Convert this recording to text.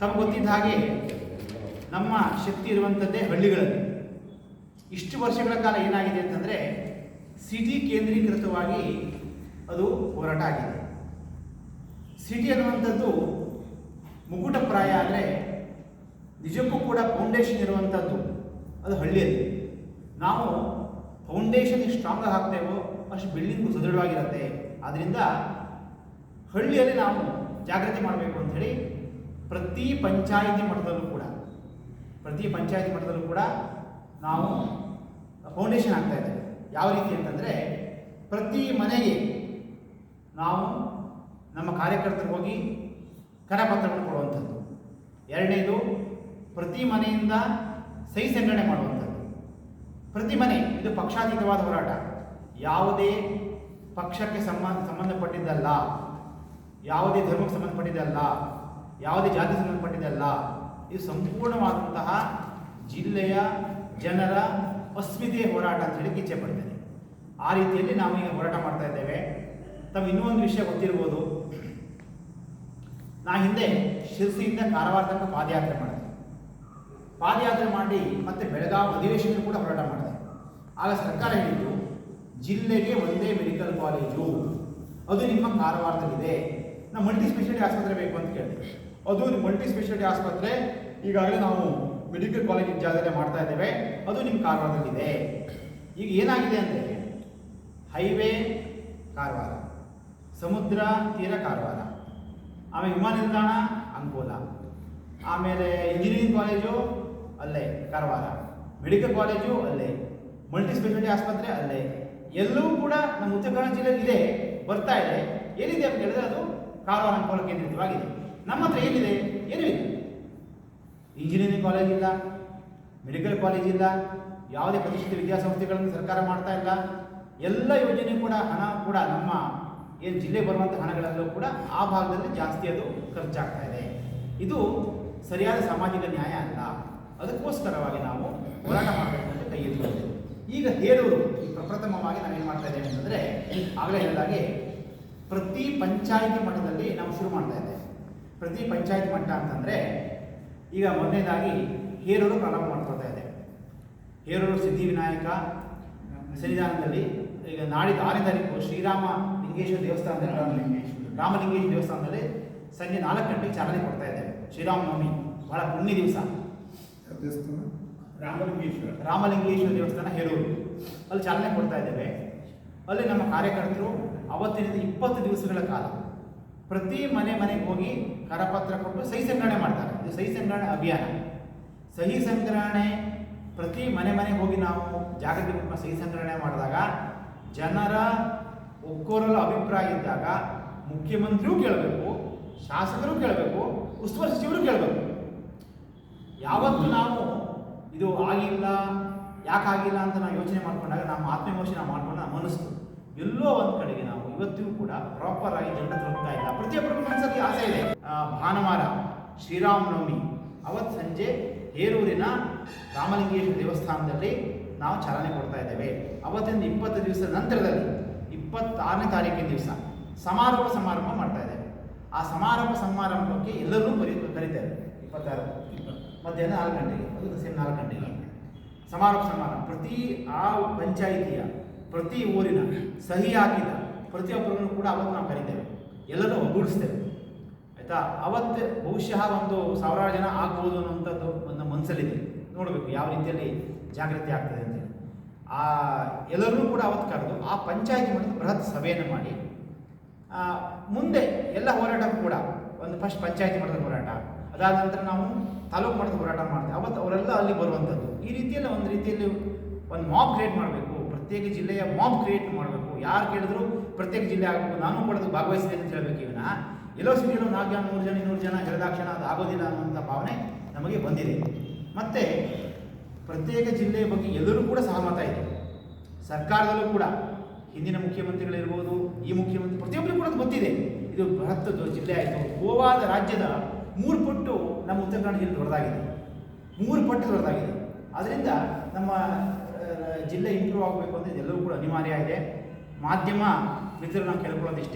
ತಮಗೆ ಗೊತ್ತಿದ್ದ ಹಾಗೆ ನಮ್ಮ ಶಕ್ತಿ ಇರುವಂಥದ್ದೇ ಹಳ್ಳಿಗಳಲ್ಲಿ. ಇಷ್ಟು ವರ್ಷಗಳ ಕಾಲ ಏನಾಗಿದೆ ಅಂತಂದರೆ ಸಿಟಿ ಕೇಂದ್ರೀಕೃತವಾಗಿ ಅದು ಹೋರಾಟ ಆಗಿದೆ. ಸಿಟಿ ಅನ್ನುವಂಥದ್ದು ಮುಕುಟಪ್ರಾಯ ಆದರೆ ನಿಜಕ್ಕೂ ಕೂಡ ಫೌಂಡೇಶನ್ ಇರುವಂಥದ್ದು ಅದು ಹಳ್ಳಿಯಲ್ಲಿ. ನಾವು ಫೌಂಡೇಶನ್ ಎಷ್ಟು ಸ್ಟ್ರಾಂಗ್ ಹಾಕ್ತೇವೋ ಅಷ್ಟು ಬಿಲ್ಡಿಂಗ್ ಸದೃಢವಾಗಿರುತ್ತೆ. ಆದ್ದರಿಂದ ಹಳ್ಳಿಯಲ್ಲಿ ನಾವು ಜಾಗೃತಿ ಮಾಡಬೇಕು ಅಂಥೇಳಿ ಪ್ರತಿ ಪಂಚಾಯಿತಿ ಮಟ್ಟದಲ್ಲೂ ಕೂಡ, ಪ್ರತಿ ಪಂಚಾಯಿತಿ ಮಟ್ಟದಲ್ಲೂ ಕೂಡ ನಾವು ಫೌಂಡೇಶನ್ ಆಗ್ತಾ ಇದ್ದೇವೆ. ಯಾವ ರೀತಿ ಅಂತಂದರೆ, ಪ್ರತಿ ಮನೆಗೆ ನಾವು ನಮ್ಮ ಕಾರ್ಯಕರ್ತರು ಹೋಗಿ ಕರಪತ್ರಗಳು ಕೊಡುವಂಥದ್ದು. ಎರಡನೇದು, ಪ್ರತಿ ಮನೆಯಿಂದ ಸಹಿ ಸಂಗ್ರಹಣೆ ಮಾಡುವಂಥದ್ದು. ಪ್ರತಿ ಮನೆ, ಇದು ಪಕ್ಷಾತೀತವಾದ ಹೋರಾಟ. ಯಾವುದೇ ಪಕ್ಷಕ್ಕೆ ಸಂಬಂಧ, ಸಂಬಂಧಪಟ್ಟಿದ್ದಲ್ಲ, ಯಾವುದೇ ಧರ್ಮಕ್ಕೆ ಸಂಬಂಧಪಟ್ಟಿದ್ದಲ್ಲ ಯಾವುದೇ ಜಾತಿ ಸಂಬಂಧಪಟ್ಟಿದ್ದಲ್ಲ, ಇದು ಸಂಪೂರ್ಣವಾದಂತಹ ಜಿಲ್ಲೆಯ ಜನರ ಅಸ್ಮಿತೆಯ ಹೋರಾಟ ಅಂತ ಹೇಳಿ ಇಚ್ಛೆ ಪಡ್ತೇನೆ. ಆ ರೀತಿಯಲ್ಲಿ ನಾವು ಈಗ ಹೋರಾಟ ಮಾಡ್ತಾ ಇದ್ದೇವೆ. ತಮ್ಮ ಇನ್ನೊಂದು ವಿಷಯ ಗೊತ್ತಿರ್ಬೋದು. ನಾ ಹಿಂದೆ ಶಿರಸಿಯಿಂದ ಕಾರವಾರ ತನಕ ಪಾದಯಾತ್ರೆ ಮಾಡಿದೆ. ಪಾದಯಾತ್ರೆ ಮಾಡಿ ಮತ್ತೆ ಬೆಳಗಾವಿ ಅಧಿವೇಶನ ಕೂಡ ಹೋರಾಟ ಮಾಡಿದೆ. ಆಗ ಸರ್ಕಾರ ಹೇಳಿದ್ದು, ಜಿಲ್ಲೆಗೆ ಒಂದೇ ಮೆಡಿಕಲ್ ಕಾಲೇಜು ಅದು ನಿಮ್ಮ ಕಾರವಾರದಲ್ಲಿದೆ. ನಾವು ಮಲ್ಟಿ ಸ್ಪೆಷಾಲಿಟಿ ಆಸ್ಪತ್ರೆ ಬೇಕು ಅಂತ ಕೇಳಿದೆ. ಅದು ಮಲ್ಟಿ ಸ್ಪೆಷಾಲಿಟಿ ಆಸ್ಪತ್ರೆ. ಈಗಾಗಲೇ ನಾವು ಮೆಡಿಕಲ್ ಕಾಲೇಜ್ ಜಾಗದಲ್ಲಿ ಮಾಡ್ತಾ ಇದ್ದೇವೆ. ಅದು ನಿಮ್ಮ ಕಾರವಾರದಲ್ಲಿದೆ. ಈಗ ಏನಾಗಿದೆ ಅಂದರೆ ಹೈವೇ ಕಾರವಾರ, ಸಮುದ್ರ ತೀರ ಕಾರವಾರ, ಆಮೇಲೆ ವಿಮಾನ ನಿಲ್ದಾಣ ಅಂಕೋಲ, ಆಮೇಲೆ ಇಂಜಿನಿಯರಿಂಗ್ ಕಾಲೇಜು ಅಲ್ಲೇ ಕಾರವಾರ ಮೆಡಿಕಲ್ ಕಾಲೇಜು ಅಲ್ಲೇ ಮಲ್ಟಿ ಸ್ಪೆಷಾಲಿಟಿ ಆಸ್ಪತ್ರೆ ಅಲ್ಲೇ, ಎಲ್ಲವೂ ಕೂಡ ನಮ್ಮ ಉತ್ತರ ಕನ್ನಡ ಜಿಲ್ಲೆಯಲ್ಲಿ ಇದೆ, ಬರ್ತಾ ಇದೆ. ಏನಿದೆ ಅಂತ ಹೇಳಿದ್ರೆ ಅದು ಕಾರವಾರ ಅಂಕೋಲ ಕೇಂದ್ರಿತವಾಗಿದೆ. ನಮ್ಮ ಹತ್ರ ಏನಿದೆ? ಏನೂ ಇಲ್ಲ ಇಂಜಿನಿಯರಿಂಗ್ ಕಾಲೇಜ್ ಇಲ್ಲ ಮೆಡಿಕಲ್ ಕಾಲೇಜ್ ಇಲ್ಲ, ಯಾವುದೇ ಪ್ರತಿಷ್ಠಿತ ವಿದ್ಯಾಸಂಸ್ಥೆಗಳನ್ನು ಸರ್ಕಾರ ಮಾಡ್ತಾ ಇಲ್ಲ. ಎಲ್ಲ ಯೋಜನೆ ಕೂಡ, ಹಣ ಕೂಡ ನಮ್ಮ ಏನು ಜಿಲ್ಲೆ ಬರುವಂಥ ಹಣಗಳಲ್ಲೂ ಕೂಡ ಆ ಭಾಗದಲ್ಲಿ ಜಾಸ್ತಿ ಅದು ಖರ್ಚಾಗ್ತಾ ಇದೆ. ಇದು ಸರಿಯಾದ ಸಾಮಾಜಿಕ ನ್ಯಾಯ ಅಲ್ಲ. ಅದಕ್ಕೋಸ್ಕರವಾಗಿ ನಾವು ಹೋರಾಟ ಮಾಡಬೇಕಂತ ಕೈ ಎತ್ತಿದ್ದೇವೆ ಈಗ ಹೇಳೋರು ಈ ಪ್ರಪ್ರಥಮವಾಗಿ ಏನು ಮಾಡ್ತಾ ಇದ್ದೇವೆ ಅಂತಂದರೆ ಆಗಲೇ ಹೇಳಿದಾಗೆ ಪ್ರತಿ ಪಂಚಾಯಿತಿ ಮಟ್ಟದಲ್ಲಿ ನಾವು ಶುರು ಮಾಡ್ತಾ ಇದ್ದೇವೆ. ಪ್ರತಿ ಪಂಚಾಯತ್ ಮಟ್ಟ ಅಂತಂದರೆ ಈಗ ಮೊದಲನೇದಾಗಿ ಹೇರೂರು ಪ್ರಾರಂಭ ಮಾಡ್ಕೊಳ್ತಾ ಇದೆ. ಹೇರೂರು ಸಿದ್ಧಿವಿನಾಯಕ ಸನ್ನಿಧಾನದಲ್ಲಿ ಈಗ ನಾಡಿದ್ದು ಆರನೇ ತಾರೀಕು ಶ್ರೀರಾಮ ಲಿಂಗೇಶ್ವರ ದೇವಸ್ಥಾನದಲ್ಲಿ ರಾಮಲಿಂಗೇಶ್ವರ. ರಾಮಲಿಂಗೇಶ್ವರ ದೇವಸ್ಥಾನದಲ್ಲಿ ಸಂಜೆ ನಾಲ್ಕು ಗಂಟೆಗೆ ಚಾಲನೆ ಕೊಡ್ತಾ ಇದ್ದೇವೆ ಶ್ರೀರಾಮನವಮಿ ಬಹಳ ಪುಣ್ಯ ದಿವಸ. ದೇವಸ್ಥಾನ? ರಾಮಲಿಂಗೇಶ್ವರ. ರಾಮಲಿಂಗೇಶ್ವರ ದೇವಸ್ಥಾನ ಹೇರೂರು. ಅಲ್ಲಿ ಚಾಲನೆ ಕೊಡ್ತಾ ಇದ್ದೇವೆ. ಅಲ್ಲಿ ನಮ್ಮ ಕಾರ್ಯಕರ್ತರು ಅವತ್ತಿನಿಂದ ಇಪ್ಪತ್ತು ದಿವಸಗಳ ಕಾಲ ಪ್ರತಿ ಮನೆ ಮನೆಗೆ ಹೋಗಿ ಕರಪತ್ರ ಕೊಟ್ಟು ಸಹಿ ಸಂಗ್ರಹಣೆ ಮಾಡ್ತಾರೆ. ಇದು ಸಹಿ ಸಂಗ್ರಹಣೆ ಅಭಿಯಾನ. ಸಹಿ ಸಂಗ್ರಹಣೆ ಪ್ರತಿ ಮನೆ ಮನೆಗೆ ಹೋಗಿ ನಾವು ಜಾಗೃತಿ ರೂಪ ಸಹಿ ಸಂಗ್ರಹಣೆ ಮಾಡಿದಾಗ ಜನರ ಒಕ್ಕೋರಲು ಅಭಿಪ್ರಾಯ ಇದ್ದಾಗ ಮುಖ್ಯಮಂತ್ರಿಯೂ ಕೇಳಬೇಕು, ಶಾಸಕರು ಕೇಳಬೇಕು, ಉಸ್ತುವಾರಿ ಸಚಿವರು ಕೇಳಬೇಕು. ಯಾವತ್ತು ನಾವು ಇದು ಆಗಿಲ್ಲ, ಯಾಕಾಗಿಲ್ಲ ಅಂತ ನಾವು ಯೋಚನೆ ಮಾಡ್ಕೊಂಡಾಗ ನಮ್ಮ ಆತ್ಮವಿಮರ್ಶೆ ನಾವು ಮಾಡಿಕೊಂಡು ನಮ್ಮ ಮನಸ್ಸು. ಎಲ್ಲೋ ಒಂದು ಕಡೆಗೆ ನಾವು ಇವತ್ತಿಗೂ ಕೂಡ ಪ್ರಾಪರ್ ಆಗಿ ಜನರು ತಲುಪ್ತಾ ಇಲ್ಲ. ಪ್ರತಿಯೊಬ್ಬರಿಗೂ ಮನಸ್ಸಲ್ಲಿ ಆಸೆ ಇದೆ. ಭಾನುವಾರ ಶ್ರೀರಾಮನವಮಿ. ಅವತ್ತು ಸಂಜೆ ಹೇರೂರಿನ ರಾಮಲಿಂಗೇಶ್ವರ ದೇವಸ್ಥಾನದಲ್ಲಿ ನಾವು ಚಾಲನೆ ಕೊಡ್ತಾ ಇದ್ದೇವೆ. ಅವತ್ತಿಂದ ಇಪ್ಪತ್ತು ದಿವಸದ ನಂತರದಲ್ಲಿ ಇಪ್ಪತ್ತಾರನೇ ತಾರೀಕಿನ ದಿವಸ ಸಮಾರೋಪ ಸಮಾರಂಭ ಮಾಡ್ತಾ ಇದ್ದೇವೆ. ಆ ಸಮಾರಂಭ ಸಮಾರಂಭಕ್ಕೆ ಎಲ್ಲರೂ ಕರಿ ಕರೀತಾರೆ. ಇಪ್ಪತ್ತಾರು ಮಧ್ಯಾಹ್ನ ನಾಲ್ಕು ಗಂಟೆಗೆ ಅದು ಸೇಮ್ ನಾಲ್ಕು ಗಂಟೆಗೆ. ಸಮಾರೋಪ ಸಮಾರಂಭ. ಪ್ರತಿ ಆ ಪಂಚಾಯಿತಿಯ ಪ್ರತಿ ಊರಿನ ಸಹಿ ಹಾಕಿದ ಪ್ರತಿಯೊಬ್ಬರನ್ನು ಕೂಡ ಅವತ್ತು ನಾವು ಕರಿತೇವೆ. ಎಲ್ಲರೂ ಒಗ್ಗೂಡಿಸ್ತೇವೆ. ಆಯಿತಾ? ಅವತ್ತು ಬಹುಶಃ ಒಂದು ಸಾವಿರಾರು ಜನ ಆಗ್ಬೋದು ಅನ್ನುವಂಥದ್ದು ನನ್ನ ಮನಸ್ಸಲ್ಲಿದೆ ನೋಡಬೇಕು ಯಾವ ರೀತಿಯಲ್ಲಿ ಜಾಗೃತಿ ಆಗ್ತದೆ ಅಂತೇಳಿ ಆ ಎಲ್ಲರೂ ಕೂಡ ಅವತ್ತು ಕರೆದು ಆ ಪಂಚಾಯತಿ ಮಟ್ಟದ ಬೃಹತ್ ಸಭೆಯನ್ನು ಮಾಡಿ ಮುಂದೆ ಎಲ್ಲ ಹೋರಾಟಕ್ಕೂ ಕೂಡ ಒಂದು ಫಸ್ಟ್ ಪಂಚಾಯತಿ ಮಟ್ಟದ ಹೋರಾಟ, ಅದಾದ ನಂತರ ನಾವು ತಾಲೂಕು ಮಟ್ಟದ ಹೋರಾಟ ಮಾಡ್ತೇವೆ. ಅವತ್ತು ಅವರೆಲ್ಲ ಅಲ್ಲಿ ಬರುವಂಥದ್ದು. ಈ ರೀತಿಯಲ್ಲಿ ಒಂದು ರೀತಿಯಲ್ಲಿ ಒಂದು ಮಾಬ್ ಕ್ರಿಯೇಟ್ ಮಾಡಬೇಕು. ಪ್ರತ್ಯೇಕ ಜಿಲ್ಲೆಯ ಮಾಬ್ ಕ್ರಿಯೇಟ್ ಮಾಡಬೇಕು. ಯಾರು ಕೇಳಿದ್ರು ಪ್ರತ್ಯೇಕ ಜಿಲ್ಲೆ ಆಗಬೇಕು. ನಾನು ಕೂಡ ಭಾಗವಹಿಸಿದೆ ಅಂತ ಹೇಳಬೇಕು ಇವನ ಎಲ್ಲೋ ಸಿಟಿಯಲ್ಲೂ ನಾಲ್ಕು ಜನ, ನೂರು ಜನ, ಇನ್ನೂರು ಜನ ಹೇಳಿದಾಕ್ಷಣ ಅದು ಆಗೋದಿಲ್ಲ ಅನ್ನುವಂಥ ಭಾವನೆ ನಮಗೆ ಬಂದಿದೆ. ಮತ್ತು ಪ್ರತ್ಯೇಕ ಜಿಲ್ಲೆಯ ಬಗ್ಗೆ ಎಲ್ಲರೂ ಕೂಡ ಸಹಮತ ಇದೆ ಸರ್ಕಾರದಲ್ಲೂ ಕೂಡ ಹಿಂದಿನ ಮುಖ್ಯಮಂತ್ರಿಗಳಿರ್ಬೋದು, ಈ ಮುಖ್ಯಮಂತ್ರಿ ಪ್ರತಿಯೊಬ್ಬರಿಗೂ ಕೂಡ ಅದು ಗೊತ್ತಿದೆ. ಇದು ಬೃಹತ್ ಜಿಲ್ಲೆ ಆಯಿತು. ಗೋವಾದ ರಾಜ್ಯದ ಮೂರು ಪಟ್ಟು ನಮ್ಮ ಉತ್ತರ ಕನ್ನಡ ಜಿಲ್ಲೆ ದೊಡ್ಡದಾಗಿದೆ. ಮೂರು ಪಟ್ಟು ದೊಡ್ಡದಾಗಿದೆ. ಅದರಿಂದ ನಮ್ಮ ಜಿಲ್ಲೆ ಇಂಪ್ರೂವ್ ಆಗಬೇಕು ಅಂದರೆ ಎಲ್ಲವೂ ಕೂಡ ಅನಿವಾರ್ಯ ಇದೆ. ಮಾಧ್ಯಮ ಮಿತ್ರರು ನಾವು ಕೇಳ್ಕೊಳ್ಳೋದು ಇಷ್ಟೇ